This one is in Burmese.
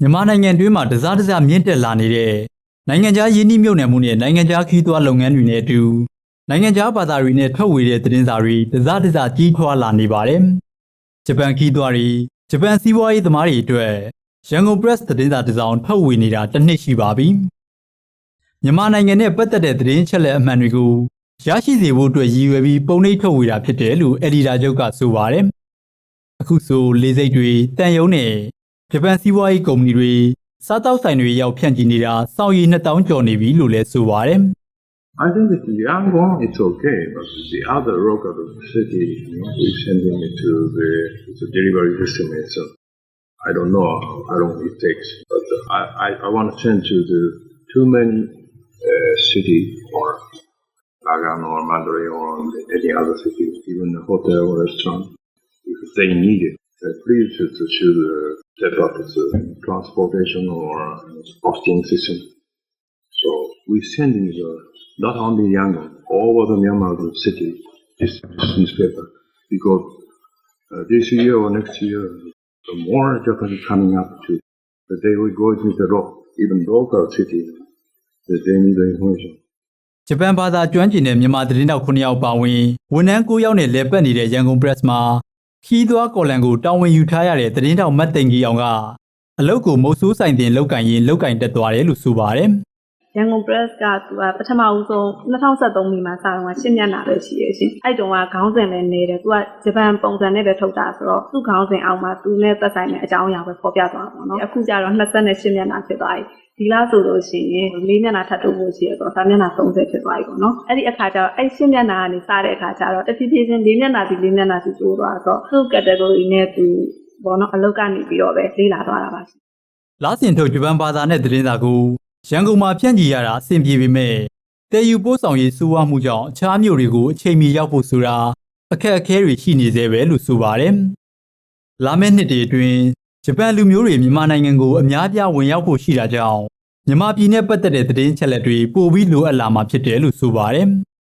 မြန်မာနိုင်ငံတွင်းမှာတစားတစားမြင့်တက်လာနေတဲ့နိုင်ငံခြားယင်းနှိမ့်မြုပ်နှံမှုနဲ့နိုင်ငံခြားခီးသွွားလုပ်ငန်းတွေနဲ့အတူနိုင်ငံခြားဘာသာတွေနဲ့ထွက်ဝေတဲ့သတင်းစာတွေတစားတစားကြီးထွားလာနေပါတယ်။ဂျပန်ခီးသွွားတွေဂျပန်စီးပွားရေးသမားတွေအတွက်ရန်ကုန် press သတင်းစာတစ်စောင်ထုတ်ဝေနေတာတစ်နှစ်ရှိပါပြီ။မြန်မာနိုင်ငံနဲ့ပတ်သက်တဲ့သတင်းအချက်အလက်အမှန်တွေကိုရရှိစေဖို့အတွက်ရည်ရွယ်ပြီးပုံနှိပ်ထုတ်ဝေတာဖြစ်တယ်လို့အက်ဒီတာချုပ်ကဆိုပါတယ်။အခုဆိုလေစိတ်တွေတန်ယုံနဲ့ ဂျပန်စီးပွားရေးကုမ္ပဏီတွေစားတောက်ဆိုင်တွေရောက်ဖြန့်ကျင်နေတာစောင့်ရည်2000ကျော်နေပြီလို့လည်းဆိုပါတယ် I think that Yangon it's okay, but the other local city, you know, we sending it to the, the delivery system. So I don't know how long it takes, but I, I, I want to send to the too many uh, city or Nagan or Madrid or any other city, even the hotel or restaurant, if they need it. Uh, please to, to should uh, set up the transportation or posting system. So we sending the not only Yangon, all over the Myanmar city, this newspaper, because uh, this year or next year, the more Japanese coming up to, that they will go into the local, even local city, that they need the information. ဂျပန်ဘာသာကျွမ်းကျင်တဲ့မြန်မာသတင်းတောက်9ယောက်ပါဝင်ဝန်ထမ်း9ယောက်နဲ့လဲပတ်နေတဲ့ရန်ကုန် press မှာ ခီးသွွားကော်လန်ကိုတာဝန်ယူထားရတဲ့သတင်းတောက်မတ်သိန်ကြီးအောင်ကအလုတ်ကိုမုတ်ဆိုးဆိုင်တင်လောက်ကင်ရင်လောက်ကင်တက်သွားတယ်လို့ဆိုပါတယ်ရန်ကုန် press ကသူကပထမဦးဆုံး2023မိမှာစတော့ရှင်းမျက်နှာပဲရှိရရှင်အဲ့တုန်းကခေါင်းစဉ်လည်းနေတယ်သူကဂျပန်ပုံစံနဲ့ပဲထုတ်တာဆိုတော့သူ့ခေါင်းစဉ်အောက်မှာသူနဲ့သက်ဆိုင်တဲ့အကြောင်းအရာပဲဖော်ပြသွားတာပေါ့နော်အခုကျတော့28မျက်နှာဖြစ်သွားပြီ ဒီလားဆိုလို့ရှိရင်လေးမျက်နှာထပ်ထုတ်ဖို့ရှိရဆိုတော့ဒါမျက်နှာ30ဖြစ်သွားပြီပေါ့နော်အဲ့ဒီအခါကျတော့အဲ့ရှင်းမျက်နှာကနေစတဲ့အခါကျတော့တဖြည်းဖြည်းချင်းလေးမျက်နှာစီလေးမျက်နှာစီတိုးသွားတော့သူ့ category နဲ့သူဘောနော်အလုတ်ကနေပြီးတော့ပဲလေးလာသွားတာပါရှင်လားစင်ထုတ်ဂျပန်ဘာသာနဲ့သတင်းစာကိုရန်ကုန်မှာဖြန့်ချီရတာအဆင်ပြေပေမဲ့တည်ယူပို့ဆောင်ရေးစိုးဝါမှုကြောင့်အခြားမြို့တွေကိုအချိန်မီရောက်ဖို့ဆိုတာအခက်အခဲတွေရှိနေသေးပဲလို့ဆိုပါတယ်။လာမယ့်နှစ်တွေအတွင်း ဂျပန်လူမျိုးတွေမြန်မာနိုင်ငံကိုအများပြားဝင်ရောက်ဖို့ရှိတာကြောင့်မြန်မာပြည်နဲ့ပတ်သက်တဲ့သတင်းအချက်အလက်တွေပိုပြီးလိုအပ်လာမှာဖြစ်တယ်လို့ဆိုပါတယ်။